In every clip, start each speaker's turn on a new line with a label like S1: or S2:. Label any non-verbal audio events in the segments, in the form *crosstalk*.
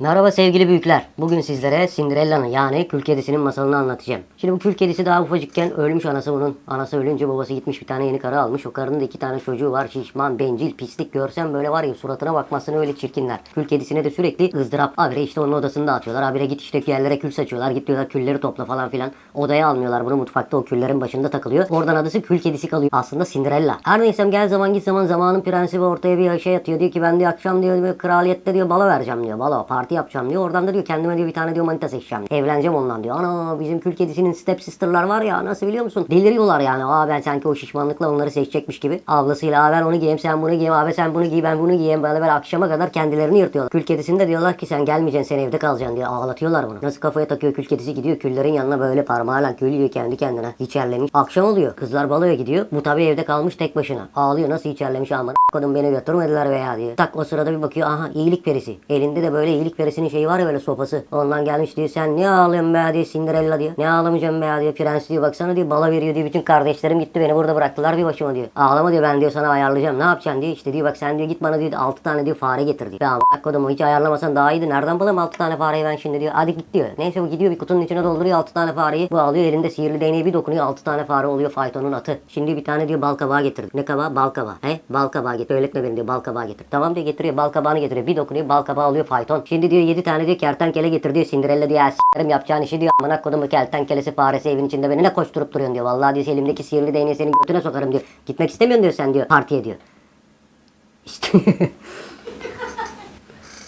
S1: Merhaba sevgili büyükler. Bugün sizlere Cinderella'nın yani kül kedisinin masalını anlatacağım. Şimdi bu kül kedisi daha ufacıkken ölmüş anası bunun. Anası ölünce babası gitmiş bir tane yeni karı almış. O karının da iki tane çocuğu var. Şişman, bencil, pislik. Görsen böyle var ya suratına bakmasını öyle çirkinler. Kül kedisine de sürekli ızdırap. Habire işte onun odasını dağıtıyorlar. Habire git işte yerlere kül saçıyorlar. Git diyorlar külleri topla falan filan. Odaya almıyorlar bunu mutfakta o küllerin başında takılıyor. Oradan adısı kül kedisi kalıyor. Aslında Cinderella. Her neyse gel zaman git zaman zamanın prensi ortaya bir şey atıyor. Diyor ki ben diyor akşam diyor kraliyette diyor balo vereceğim diyor. Balo parti yapacağım diyor. Oradan da diyor kendime diyor bir tane diyor manita seçeceğim. Evleneceğim ondan diyor. Ana bizim kül kedisinin step sister'lar var ya nasıl biliyor musun? Deliriyorlar yani. Aa ben sanki o şişmanlıkla onları seçecekmiş gibi. Ablasıyla aa ben onu giyeyim sen bunu giy. Abi sen bunu giy ben bunu giyeyim. Böyle böyle akşama kadar kendilerini yırtıyorlar. Kül kedisinde diyorlar ki sen gelmeyeceksin sen evde kalacaksın diye ağlatıyorlar bunu. Nasıl kafaya takıyor kül kedisi gidiyor küllerin yanına böyle parmağıyla kül kendi kendine. İçerlemiş. Akşam oluyor. Kızlar baloya gidiyor. Bu tabii evde kalmış tek başına. Ağlıyor nasıl içerlemiş ama kadın beni götürmediler veya diye. Tak o sırada bir bakıyor aha iyilik perisi. Elinde de böyle iyilik perisinin şeyi var ya böyle sopası. Ondan gelmiş diyor sen ne ağlıyorsun be diye Cinderella diyor. Ne ağlamayacağım be diyor. Prens diyor baksana diyor bala veriyor diyor. Bütün kardeşlerim gitti beni burada bıraktılar bir başıma diyor. Ağlama diyor ben diyor sana ayarlayacağım. Ne yapacaksın diyor. İşte diyor bak sen diyor git bana diyor 6 tane diyor fare getir diyor. Ya kodumu hiç ayarlamasan daha iyiydi. Nereden bulayım 6 tane fareyi ben şimdi diyor. Hadi git diyor. Neyse bu gidiyor bir kutunun içine dolduruyor 6 tane fareyi. Bu alıyor elinde sihirli değneği bir dokunuyor 6 tane fare oluyor faytonun atı. Şimdi bir tane diyor bal kabağı getirdi. Ne kabağı? Bal kabağı. He? Bal kabağı getir. Öğretme beni diyor bal kabağı getir. Tamam diyor getiriyor bal kabağını getiriyor. Bir dokunuyor bal kabağı alıyor fayton. Şimdi diyor 7 tane diyor kertenkele getir diyor. Cinderella diyor s**erim yapacağın işi diyor. Amına kodumu kertenkelesi faresi evin içinde beni ne koşturup duruyorsun diyor. Vallahi diyor elimdeki sihirli değneği senin götüne sokarım diyor. Gitmek istemiyorsun diyor sen diyor partiye diyor. İşte *laughs*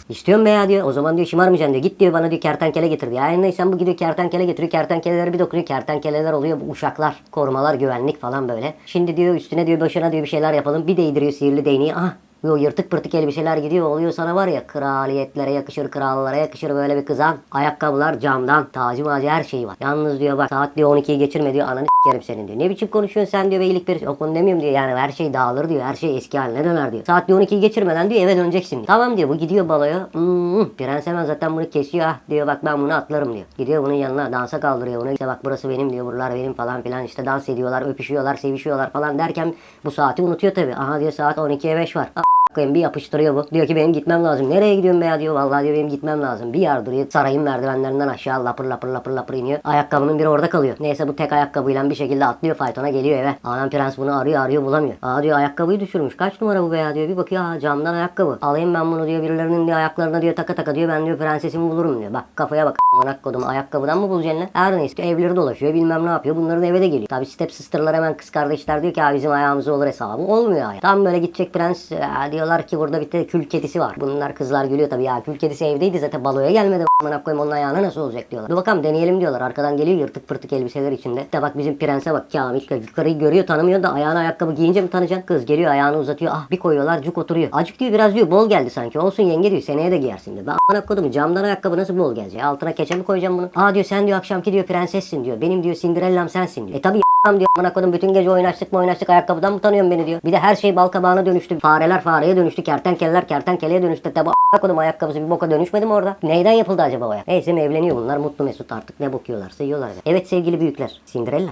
S1: İstiyorum be ya diyor. O zaman diyor şımarmayacaksın diyor. Git diyor bana diyor kertenkele getir diyor. Yani neyse bu gidiyor kertenkele getiriyor. Kertenkeleleri bir dokunuyor. Kertenkeleler oluyor. Bu uşaklar, korumalar, güvenlik falan böyle. Şimdi diyor üstüne diyor başına diyor bir şeyler yapalım. Bir değdiriyor sihirli değneği. Ah Yo yırtık pırtık elbiseler gidiyor oluyor sana var ya kraliyetlere yakışır krallara yakışır böyle bir kızan ayakkabılar camdan tacı macı her şeyi var. Yalnız diyor bak saat diyor 12'yi geçirme diyor ananı s**erim senin diyor. Ne biçim konuşuyorsun sen diyor beylik bir yok onu demiyorum diyor yani her şey dağılır diyor her şey eski haline döner diyor. Saat diyor 12'yi geçirmeden diyor eve döneceksin diyor. Tamam diyor bu gidiyor baloya hmm, prens hemen zaten bunu kesiyor ah diyor bak ben bunu atlarım diyor. Gidiyor bunun yanına dansa kaldırıyor bunu işte bak burası benim diyor buralar benim falan filan işte dans ediyorlar öpüşüyorlar sevişiyorlar falan derken bu saati unutuyor tabi. Aha diyor saat 12'ye 5 var. A- koyayım bir yapıştırıyor bu. Diyor ki benim gitmem lazım. Nereye gidiyorsun be ya diyor. Vallahi diyor benim gitmem lazım. Bir yardırıyor. Sarayın merdivenlerinden aşağı lapır lapır lapır lapır iniyor. Ayakkabının biri orada kalıyor. Neyse bu tek ayakkabıyla bir şekilde atlıyor faytona geliyor eve. Anam prens bunu arıyor arıyor bulamıyor. Aa diyor ayakkabıyı düşürmüş. Kaç numara bu be ya diyor. Bir bakıyor aa camdan ayakkabı. Alayım ben bunu diyor birilerinin diyor ayaklarına diyor taka taka diyor. Ben diyor prensesimi bulurum diyor. Bak kafaya bak. Aman kodum ayakkabıdan mı bulacaksın lan? Her neyse evleri dolaşıyor bilmem ne yapıyor. Bunların eve de geliyor. Tabi step sister'lar hemen kız kardeşler diyor ki abi bizim ayağımıza olur hesabı. Olmuyor ya. Tam böyle gidecek prens ya diyorlar ki burada bir de kül kedisi var. Bunlar kızlar gülüyor tabii ya. Kül kedisi evdeydi zaten baloya gelmedi. Amına koyayım onun ayağına nasıl olacak diyorlar. Dur bakalım deneyelim diyorlar. Arkadan geliyor yırtık pırtık elbiseler içinde. De bak bizim prense bak Kamil yukarıyı görüyor tanımıyor da ayağına ayakkabı giyince mi tanıyacaksın? Kız geliyor ayağını uzatıyor. Ah bir koyuyorlar cuk oturuyor. Acık diyor biraz diyor bol geldi sanki. Olsun yenge diyor seneye de giyersin diyor. Ben amına koydum camdan ayakkabı nasıl bol gelecek? Altına keçe mi koyacağım bunu? Aa diyor sen diyor akşamki diyor prensessin diyor. Benim diyor Cinderella'm sensin diyor. E tabii Am diyor amına koydum bütün gece oynaştık mı oynaştık ayakkabıdan mı tanıyorsun beni diyor. Bir de her şey bal kabağına dönüştü. Fareler fareye dönüştü. Kertenkeleler kertenkeleye dönüştü. Tabi amına koydum ayakkabısı bir boka dönüşmedi mi orada? Neyden yapıldı acaba o ayak? Neyse evleniyor bunlar mutlu mesut artık ne bokuyorlarsa yiyorlar. Evet sevgili büyükler. Cinderella.